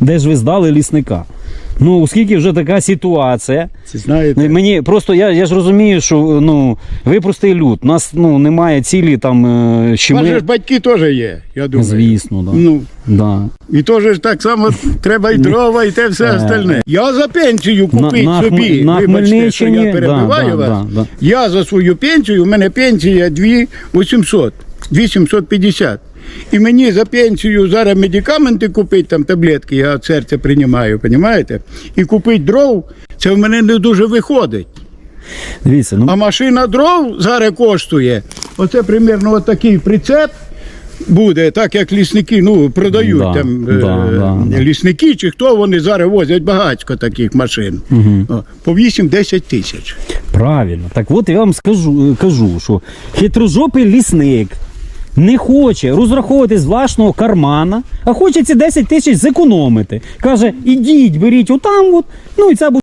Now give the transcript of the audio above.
де ж ви здали лісника? Ну, оскільки вже така ситуація, Це знаєте. Мені просто я, я ж розумію, що ну ви простий люд. У нас ну немає цілі там е, вас же ми. ж батьки теж є, я думаю. Звісно, да. Ну, Да. і теж так само треба і дрова, і те все Е. остальне. Я за пенсію купити на собі. На Вибачте, що я перебиваю да, вас. да, да. Я за свою пенсію, у мене пенсія 2800, 2750. І мені за пенсію зараз медикаменти купити, там таблетки, я від серця приймаю, розумієте? І купити дров, це в мене не дуже виходить. Дивіться, ну А машина дров зараз коштує. Оце примерно от такий прицеп буде, так як лісники ну, продають Да, там да, е, да, лісники, чи хто вони зараз возять багатько таких машин. О, По 8-10 тисяч. правильно. Так от я вам скажу, е, кажу, що хитрожопий лісник. Не хоче розраховувати з власного кармана, а хоче ці 10 тисяч зекономити. Каже, ідіть, беріть отам, от, ну і це буде.